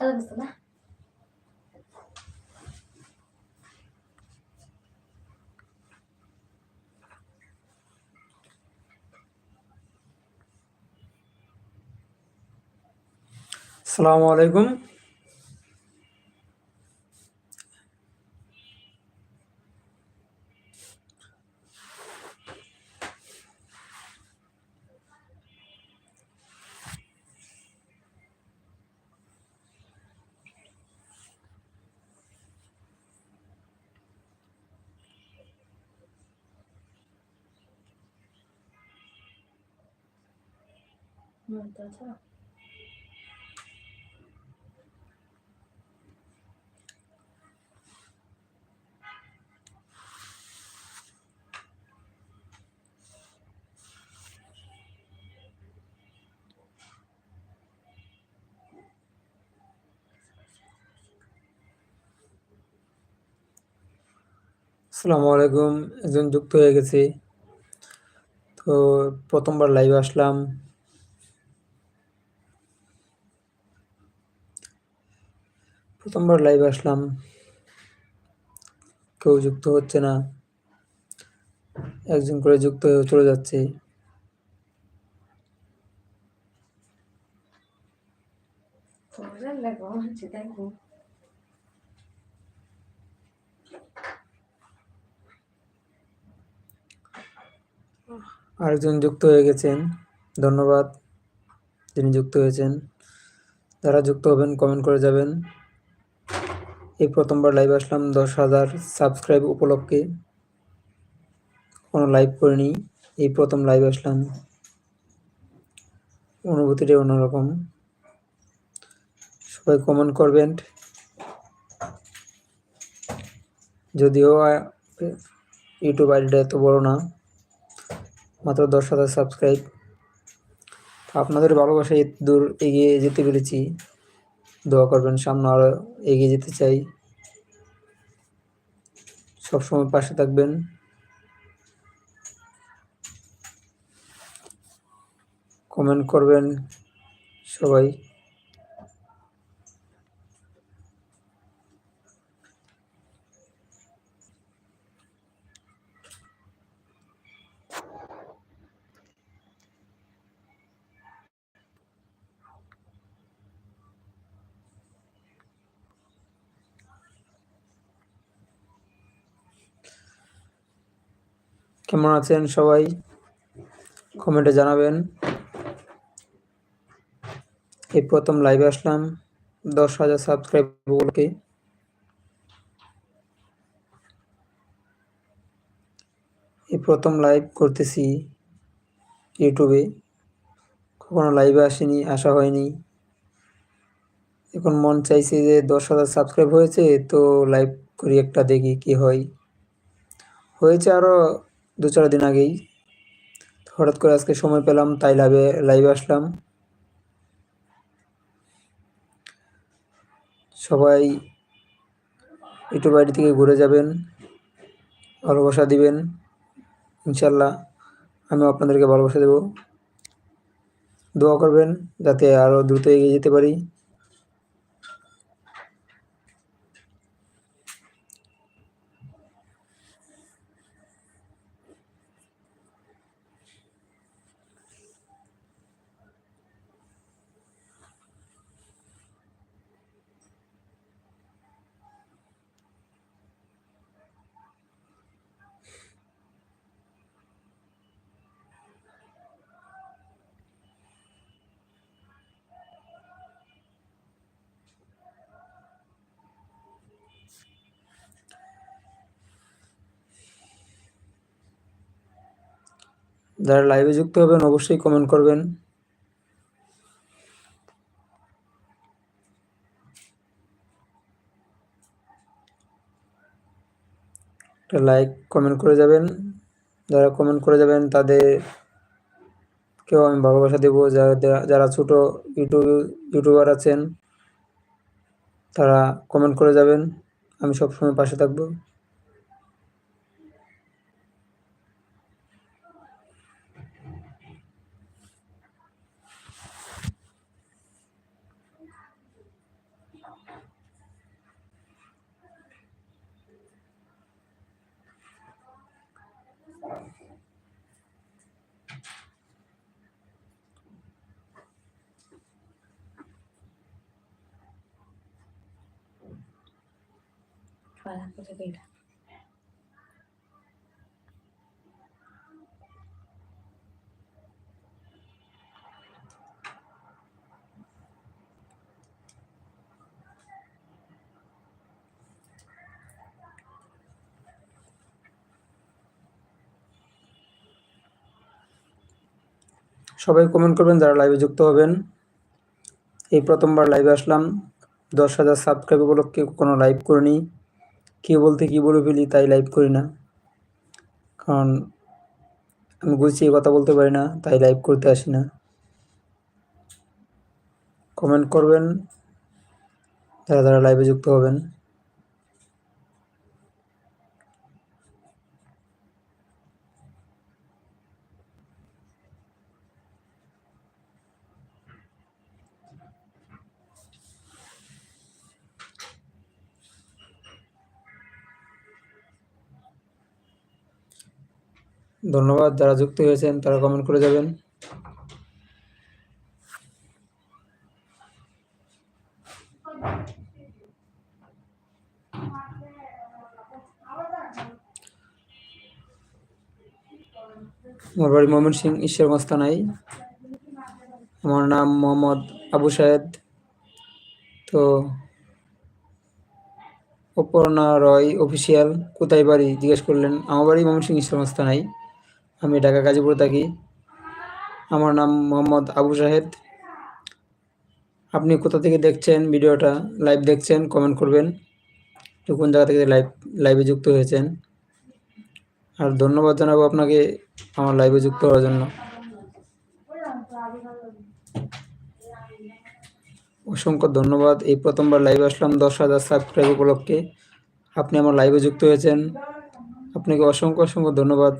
খেলা দিচ্ছে না আসসালামু আলাইকুম আসসালামু আলাইকুম একজন যুক্ত হয়ে গেছি। তো প্রথমবার লাইভে আসলাম। প্রথমবার লাইভ আসলাম। কেউ যুক্ত হচ্ছে না। একজন করে যুক্ত হয়ে চলে যাচ্ছে। আরেকজন যুক্ত হয়ে গেছেন। ধন্যবাদ। যিনি যুক্ত হয়েছেন, যারা যুক্ত হবেন কমেন্ট করে যাবেন। এই প্রথমবার লাইভ আসলাম, দশ হাজার সাবস্ক্রাইব উপলক্ষে। কোনো লাইভ করিনি, এই প্রথম লাইভ আসলাম। অনুভূতিটা অন্যরকম। সবাই কমেন্ট করবেন। যদিও ইউটিউব আইডিটা এত বড় না, মাত্র দশ হাজার সাবস্ক্রাইব আপনাদের ভালোবাসায় দূর এগিয়ে যেতে পেরেছি। দোয়া করবেন সামনে আরও এগিয়ে যেতে চাই। সবসময় পাশে থাকবেন। কমেন্ট করবেন সবাই। কেমন আছেন সবাই? কমেন্টে জানাবেন। এই প্রথম লাইভে আসলাম। দশ হাজার সাবস্ক্রাইব বলকে এই প্রথম লাইভ করতেছি ইউটিউবে কখনো লাইভে আসেনি, আসা হয়নি। এখন মন চাইছে যে দশ হাজার সাবস্ক্রাইব হয়েছে, তো লাইভ করি একটা দেখি কি হয়। হয়েছে আরও দু চার দিন আগেই। হঠাৎ করে আজকে সময় পেলাম, তাই লাইভে লাইভে আসলাম। সবাই একটু আইডি থেকে ঘুরে যাবেন, ভালোবাসা দিবেন ইনশাল্লাহ আমি আপনাদেরকে ভালোবাসা দেব। দোয়া করবেন, যাতে আরও দ্রুত এগিয়ে যেতে পারি। যারা লাইভে যুক্ত হবেন, অবশ্যই কমেন্ট করবেন। একটা লাইক কমেন্ট করে যাবেন। যারা কমেন্ট করে যাবেন, তাদের কেউ আমি ভালোবাসা দেবো। যারা যারা ছোট ইউটিউব, ইউটিউবার আছেন, তারা কমেন্ট করে যাবেন। আমি সবসময় পাশে থাকব। Que mira. সবাই কমেন্ট করবেন, যারা লাইভে যুক্ত হবেন। এই প্রথমবার লাইভে আসলাম। দশ হাজার সাবস্ক্রাইব উপলক্ষে কোনো লাইভ করিনি। কী বলতে কি বলে ফেলি তাই লাইভ করি না। কারণ আমি গুছিয়ে কথা বলতে পারি না, তাই লাইভ করতে আসি না। কমেন্ট করবেন, যারা যারা লাইভে যুক্ত হবেন। ধন্যবাদ, যারা যুক্ত হয়েছেন তারা কমেন্ট করে যাবেন। আমার বাড়ি মোহাম্মদ সিং ঈশ্বরগঞ্জ থানায় আমার নাম মোহাম্মদ আবু সাহেদ তো, অপর্ণা রয় অফিসিয়াল কোথায় বাড়ি? জিজ্ঞেস করলেন, আমার বাড়ি ময়মনসিং ঈশ্বরগঞ্জ থানায় আমি ঢাকা গাজীপুরে থাকি। আমার নাম মোহাম্মদ আবু শাহেদ আপনি কোথা থেকে দেখছেন ভিডিওটা, লাইভ দেখছেন কমেন্ট করবেন। কোন জায়গা থেকে লাইভ, লাইভে যুক্ত হয়েছেন। আর ধন্যবাদ জানাব আপনাকে আমার লাইভে যুক্ত হওয়ার জন্য। অসংখ্য ধন্যবাদ। এই প্রথমবার লাইভে আসলাম, দশ হাজার সাবস্ক্রাইব উপলক্ষে। আপনি আমার লাইভে যুক্ত হয়েছেন। আপনাকে অসংখ্য অসংখ্য ধন্যবাদ।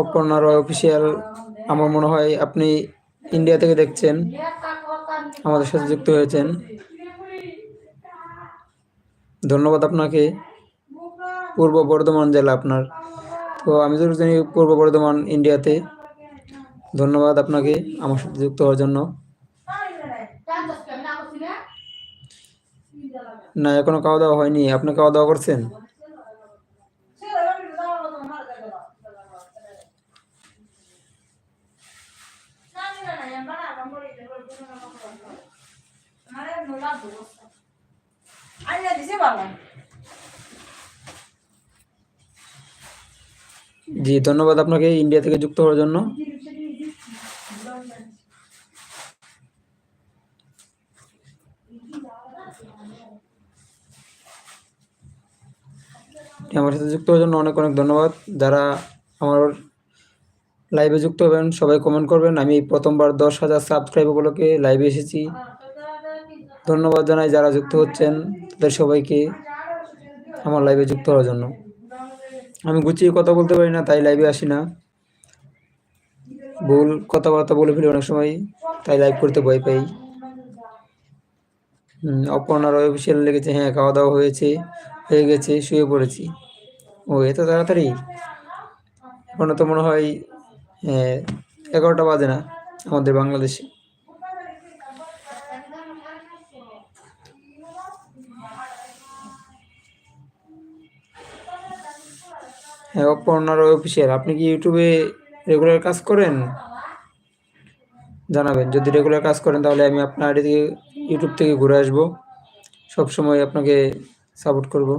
অপর্ণা রয় অফিসিয়াল আমার মনে হয় আপনি ইন্ডিয়া থেকে দেখছেন, আমাদের সাথে যুক্ত হয়েছেন। ধন্যবাদ আপনাকে। পূর্ব বর্ধমান জেলা আপনার। তো আমি যদি জানি পূর্ব বর্ধমান ইন্ডিয়াতে ধন্যবাদ আপনাকে আমার সাথে যুক্ত হওয়ার জন্য। না, এখনও খাওয়া দাওয়া হয়নি। আপনি খাওয়া দাওয়া করছেন? জি, ধন্যবাদ আপনাকে ইন্ডিয়া থেকে যুক্ত হওয়ার জন্য। আমার সাথে যুক্ত হওয়ার জন্য অনেক অনেক ধন্যবাদ। যারা আমার লাইভে যুক্ত হবেন, সবাই কমেন্ট করবেন। আমি প্রথমবার দশ হাজার সাবস্ক্রাইব উপলক্ষে লাইভে এসেছি। ধন্যবাদ জানাই যারা যুক্ত হচ্ছেন তাদের সবাইকে আমার লাইভে যুক্ত হওয়ার জন্য। আমি গুছিয়ে কথা বলতে পারি না তাই লাইভে আসি না। ভুল কথাবার্তা বলে ফেলি অনেক সময় তাই লাইভ করতে ভয় পাই। হুম, অপর্ণা রয় অফিসিয়াল লেগেছে হ্যাঁ খাওয়া দাওয়া হয়েছে হয়ে গেছে শুয়ে পড়েছি। ও এত তাড়াতাড়ি। এখনও তো মনে হয় হ্যাঁ এগারোটা বাজে না আমাদের বাংলাদেশে। হ্যাঁ অপর্ণা রয় অফিসিয়াল আপনি কি ইউটিউবে রেগুলার কাজ করেন? জানাবেন। যদি রেগুলার কাজ করেন, তাহলে আমি আপনার আইডি থেকে ইউটিউব থেকে ঘুরে আসব। সবসময় আপনাকে সাপোর্ট করব।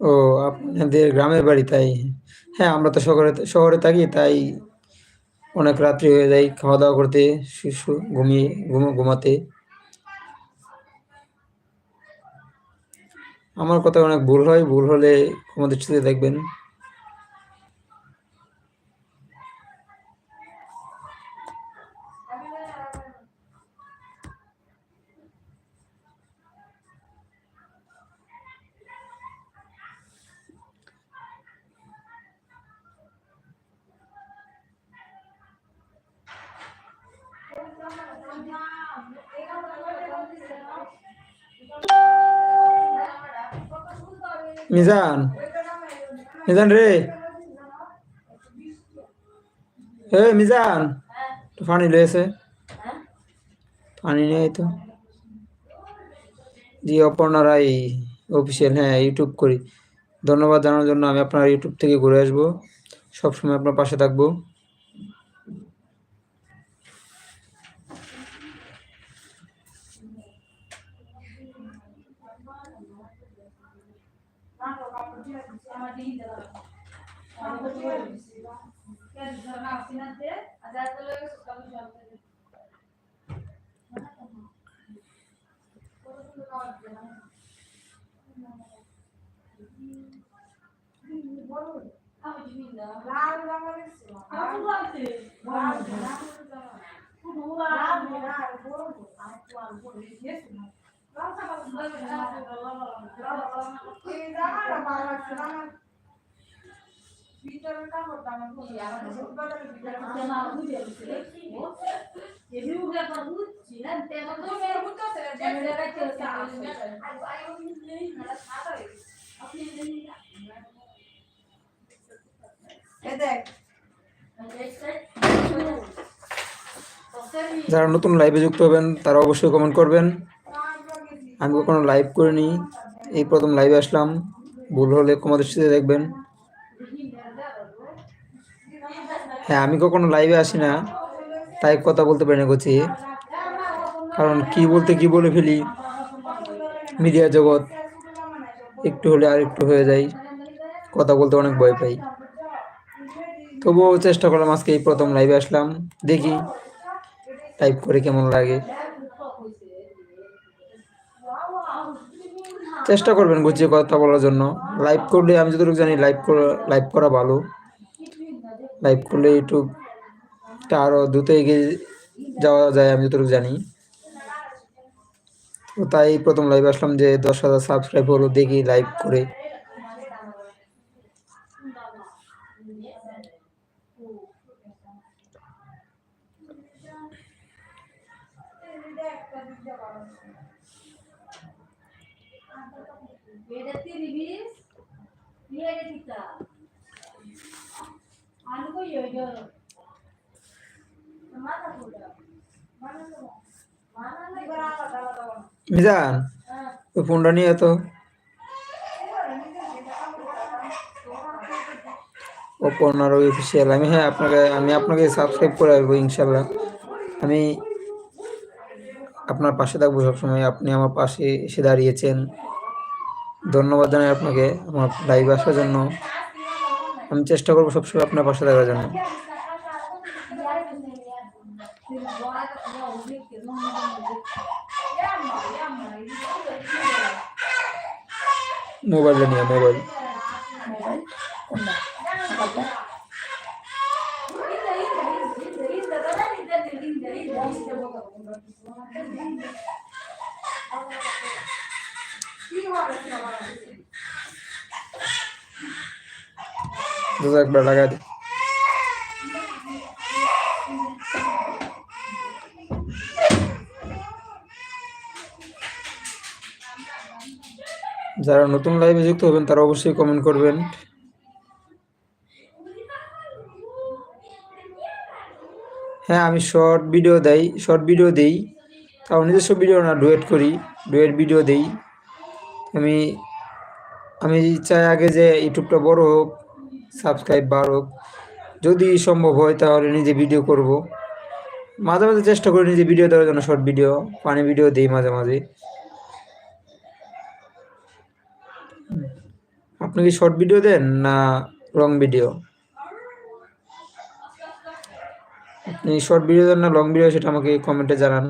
ও, আপনাদের গ্রামের বাড়ি তাই? হ্যাঁ আমরা তো শহরে শহরে থাকি, তাই অনেক রাত্রি হয়ে যায় খাওয়া দাওয়া করতে, শিশু, ঘুমিয়ে, ঘুম- ঘুমাতে। আমার কথা অনেক ভুল হয়, ভুল হলে আমাদের সাথে দেখবেন। মিজান মিজান রে এ মিজান পানি লয়েছে পানি নেই তো। জি অপর্ণা রায় অফিসিয়াল হ্যাঁ ইউটিউব করি। ধন্যবাদ জানানোর জন্য আমি আপনার ইউটিউব থেকে ঘুরে আসব। সবসময় আপনার পাশে থাকব। আমার যারা নতুন লাইভে যুক্ত হবেন তারা অবশ্যই কমেন্ট করবেন। আমি কখনো লাইভ করিনি। এই প্রথম লাইভে আসলাম। ভুল হলে কমাদের সাথে দেখবেন। হ্যাঁ আমি কখনো লাইভে আসি না। তাই কথা বলতে পারি না করছি কারণ কি বলতে কি বলে ফেলি। মিডিয়া জগৎ একটু হলে আর একটু হয়ে যায়। কথা বলতে অনেক ভয় পাই। তবুও চেষ্টা করলাম আজকে এই প্রথম লাইভে আসলাম। দেখি টাইপ করে কেমন লাগে। চেষ্টা করবেন গুছিয়ে কথা বলার জন্য। লাইভ করলে, আমি যতটুকু জানি লাইভ লাইভ করা ভালো। লাইভ করলে ইউটিউবটা আরও দ্রুত এগিয়ে যাওয়া যায়, আমি যতটুকু জানি। তো তাই প্রথম লাইভ আসলাম যে দশ হাজার সাবস্ক্রাইব হলো, দেখি লাইভ করে এটা তিরিশ নিয়ে দিতা আলু কই ওই ফোনটা নিয়ে তো। অপর্ণার অফিসিয়াল আমি হ্যাঁ আপনাকে, আমি আপনাকে সাবস্ক্রাইব করে আসব ইনশাল্লাহ আমি আপনার পাশে থাকব সবসময়। আপনি আমার পাশে এসে দাঁড়িয়েছেন। ধন্যবাদ জানাই আপনাকে আমার লাইভ আসার জন্য। আমি চেষ্টা করব সবসময় আপনার পাশে থাকার জন্য। মোবাইলটা নিয়ে মোবাইল দুটো একবার লাগাই যারা নতুন লাইভে যুক্ত হবেন, তারা অবশ্যই কমেন্ট করবেন। হ্যাঁ আমি শর্ট ভিডিও দেই শর্ট ভিডিও দেই। তাও নিজস্ব ভিডিও না ডুয়েট করি ডুয়েট ভিডিও দেই। আমি আমি চাই আগে যে ইউটিউবটা বড় হোক, সাবস্ক্রাইব বাড়ুক। যদি সম্ভব হয় তাহলে নিজে ভিডিও করব। মাঝে মাঝে চেষ্টা করি নিজে ভিডিও দেওয়ার জন্য, শর্ট ভিডিও পানি ভিডিও দিই মাঝে মাঝে। আপনি কি শর্ট ভিডিও দেন না লং ভিডিও? আপনি শর্ট ভিডিও দেন না লং ভিডিও, সেটা আমাকে কমেন্টে জানান।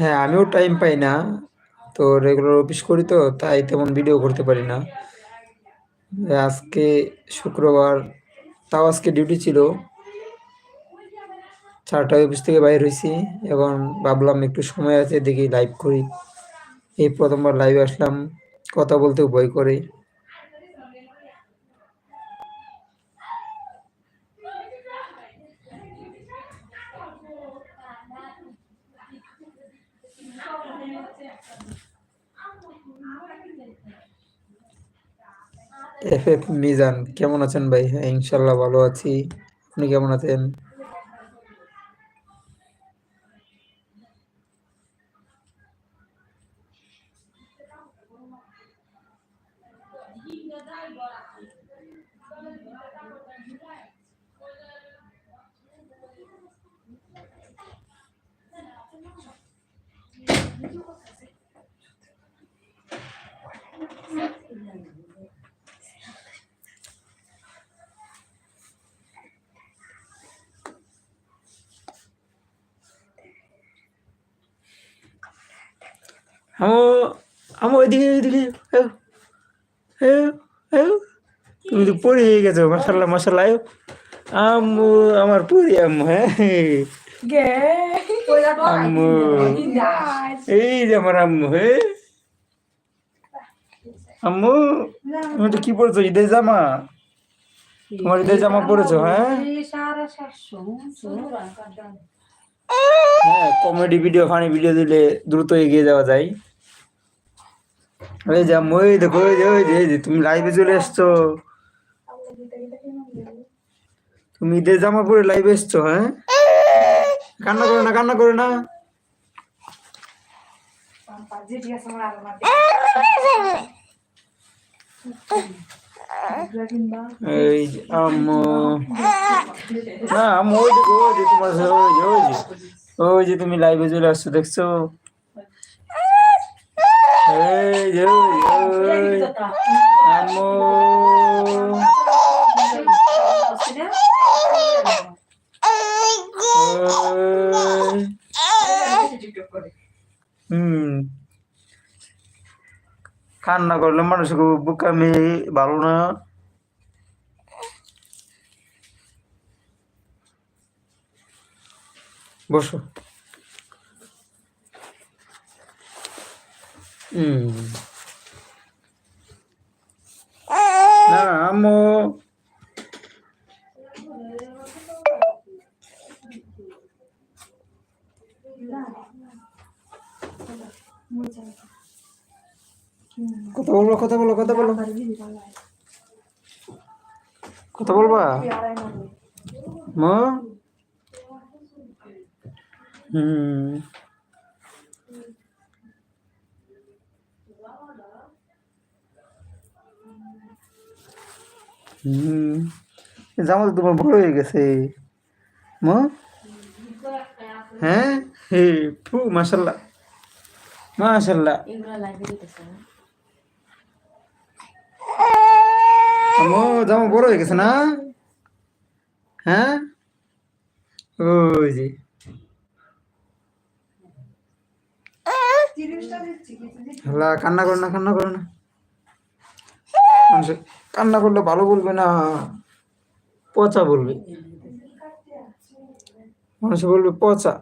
হ্যাঁ আমিও টাইম পাই না। তো রেগুলার অফিস করি তো, তাই তেমন ভিডিও করতে পারি না। আজকে শুক্রবার, তাও আজকে ডিউটি ছিল। চারটায় অফিস থেকে বাইর হয়েছি এবং ভাবলাম একটু সময় আছে, দেখি লাইভ করি। এই প্রথমবার লাইভে আসলাম, কথা বলতেও ভয় করে। এফ এফ মিজান কেমন আছেন ভাই? হ্যাঁ ইনশাল্লাহ ভালো আছি। আপনি কেমন আছেন? আমো আমো ওইদিকে ওইদিকে। তুমি তো পড়ে গেছো মাসাল্লাহ মাসাল্লাহ। আম্মু আমার পরি আম্মু হ্যাঁ। আম্মু। এই যে আমার আম্মু হ্যাঁ আম্মু তুমি তো কি পড়ছো ঈদের জামা? তোমার ঈদের জামা পড়েছো হ্যাঁ? হ্যাঁ কমেডি ভিডিও ফানি ভিডিও দিলে দ্রুত এগিয়ে যাওয়া যায়। ওই দেখো ওই যে তুমি লাইভে চলে এসছো। তুমি ঈদের জামা পরে লাইভে এসছো হ্যাঁ? কান্না করো না, কান্না করো না। আম্মু। আম্মু যে, ওই যে তুমি লাইভে চলে আসছো, দেখছ? এই যে ওই যে, ওই আম্মু ওই হুম কান্না করলে মানুষকে বুকামি ভালো না বসো আম্মু কথা বলব কথা বলো কথা বলো। কথা বলবা? হুম। হুম। জামা তো তোমার বড় হয়ে গেছে। মা? হ্যাঁ? হে, ফু, মাশাল্লাহ। মাশাল্লাহ। আমো জামা বড় হয়ে গেছে না? হ্যাঁ? ওই যে। কান্না করো না, কান্না করো না। মানুষে। কান্না করলে ভালো বলবে না, পচা বলবে। মানুষে বলবে পচা।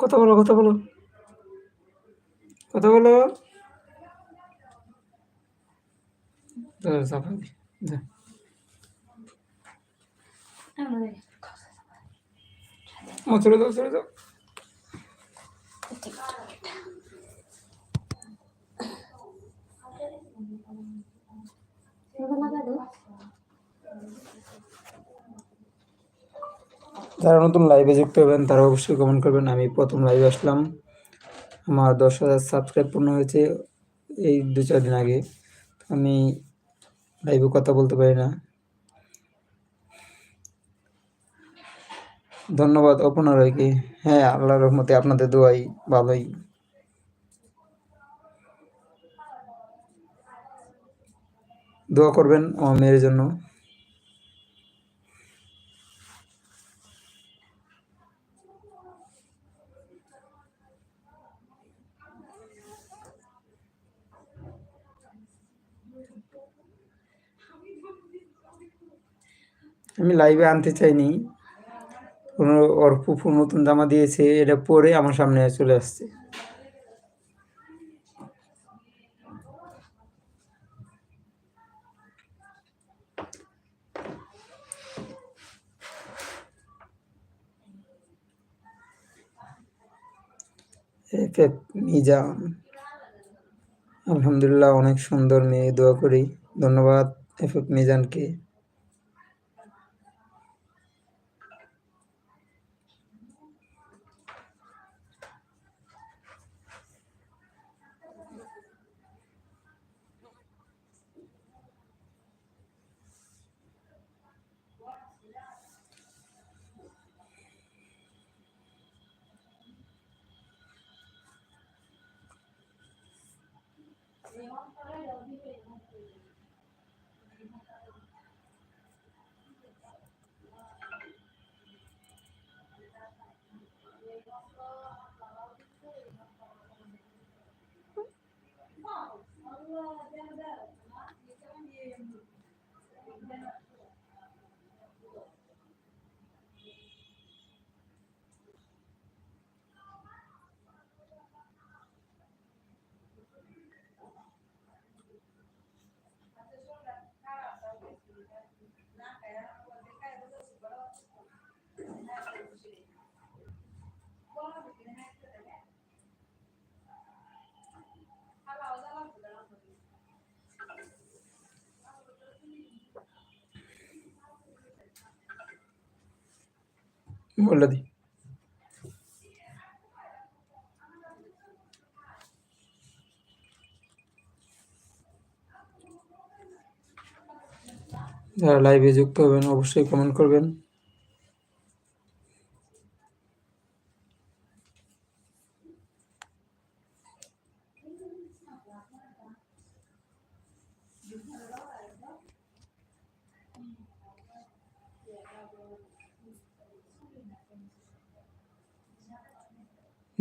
কথা বলো কথা বলো। কথা বলো। চাপা দি। ও, যারা নতুন লাইভে যুক্ত হবেন তারা অবশ্যই কমেন্ট করবেন। আমি প্রথম লাইভে আসলাম। আমার দশ হাজার সাবস্ক্রাইব পূর্ণ হয়েছে এই দু চার দিন আগে। আমি লাইভে কথা বলতে পারি না। ধন্যবাদ অপনা রয়কে হ্যাঁ আল্লাহর রহমতে আপনাদের দোয়াই ভালোই। দোয়া করবেন আমার মেয়ের জন্য। আমি লাইভে আনতে চাইনি। কোনো ওর নতুন জামা দিয়েছে, এটা পরে আমার সামনে চলে আসছে। আলহামদুলিল্লাহ, অনেক সুন্দর মেয়ে, দোয়া করি। ধন্যবাদ এফেক্ট মিজানকে। Iya, 爱聊天 বলে দিই যারা লাইভে যুক্ত হবেন অবশ্যই কমেন্ট করবেন।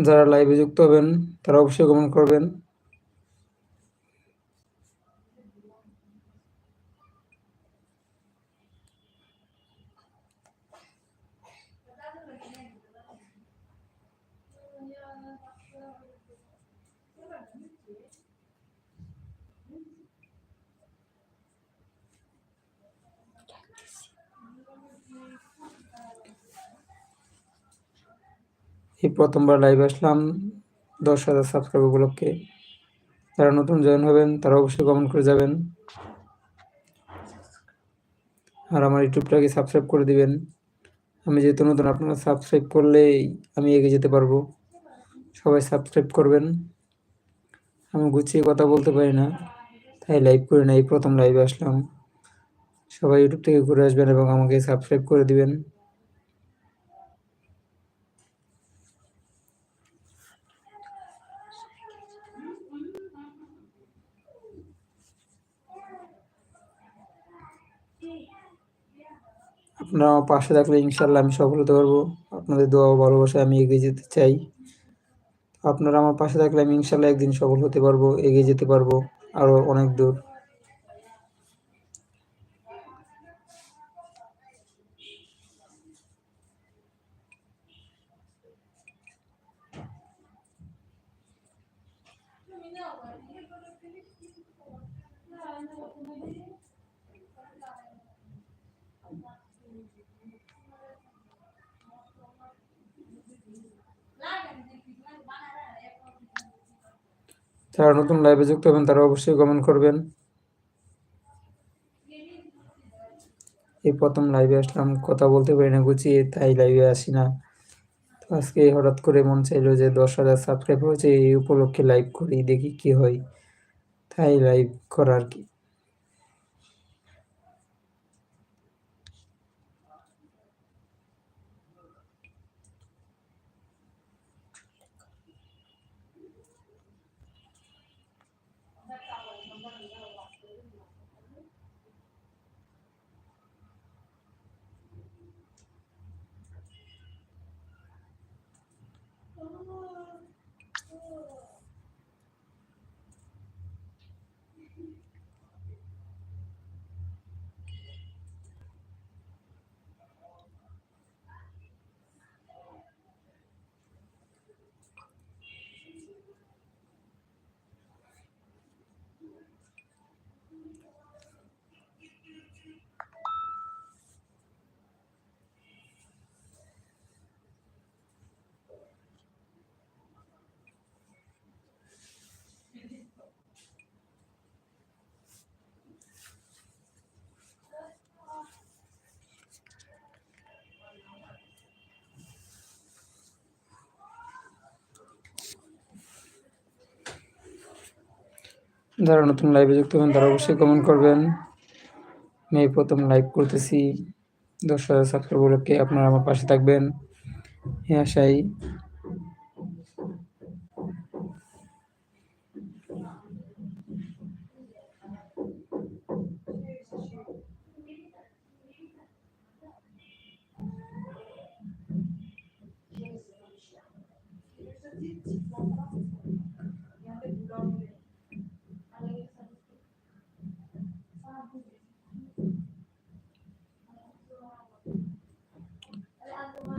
যারা লাইভে যুক্ত হবেন তারা অবশ্যই কমেন্ট করবেন। এই প্রথমবার লাইভ আসলাম। দশ হাজার সাবস্ক্রাইব উপলক্ষে যারা নতুন জয়েন হবেন, তারা অবশ্যই কমেন্ট করে যাবেন। আর আমার ইউটিউবটাকে সাবস্ক্রাইব করে দিবেন। আমি যেহেতু নতুন, আপনারা সাবস্ক্রাইব করলেই আমি এগিয়ে যেতে পারব। সবাই সাবস্ক্রাইব করবেন। আমি গুছিয়ে কথা বলতে পারি না, তাই লাইভ করি না। এই প্রথম লাইভে আসলাম। সবাই ইউটিউব থেকে ঘুরে আসবেন এবং আমাকে সাবস্ক্রাইব করে দিবেন। আপনারা পাশে থাকলে ইনশাল্লাহ আমি সফল হতে পারব। আপনাদের দোয়া ও ভালোবাসায় আমি এগিয়ে যেতে চাই। আপনারা আমার পাশে থাকলে আমি ইনশাল্লাহ একদিন সফল হতে পারব, এগিয়ে যেতে পারব আরও অনেক দূর। যারা নতুন লাইভে যুক্ত হবেন, তারা অবশ্যই কমেন্ট করবেন। এই প্রথম লাইভে আসলাম, কথা বলতে পারি না, গুছিয়ে, তাই লাইভে আসি না। তো আজকে হঠাৎ করে মন চাইলো যে দশ হাজার সাবস্ক্রাইব হয়েছে, এই উপলক্ষে লাইভ করি, দেখি কি হয়। তাই লাইভ করা আর কি যারা নতুন লাইভে যুক্ত হবেন, তারা অবশ্যই কমেন্ট করবেন। আমি প্রথম লাইভ করতেছি। দশ হাজার সাবস্ক্রাইবারকে আপনারা আমার পাশে থাকবেন। এই আশাই।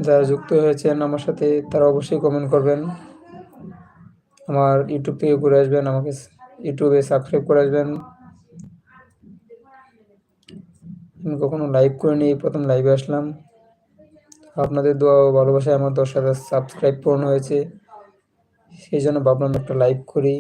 যারা যুক্ত হয়েছেন আমার সাথে, তারা অবশ্যই কমেন্ট করবেন। আমার ইউটিউব থেকে ঘুরে আসবেন, আমাকে ইউটিউবে সাবস্ক্রাইব করে আসবেন। আমি কখনো লাইভ করিনি, এই প্রথম লাইভে আসলাম। আপনাদের দোয়া ও ভালোবাসায় আমার দশ হাজার সাবস্ক্রাইব পূরণ হয়েছে। সেই জন্য ভাবলাম একটা লাইভ করি।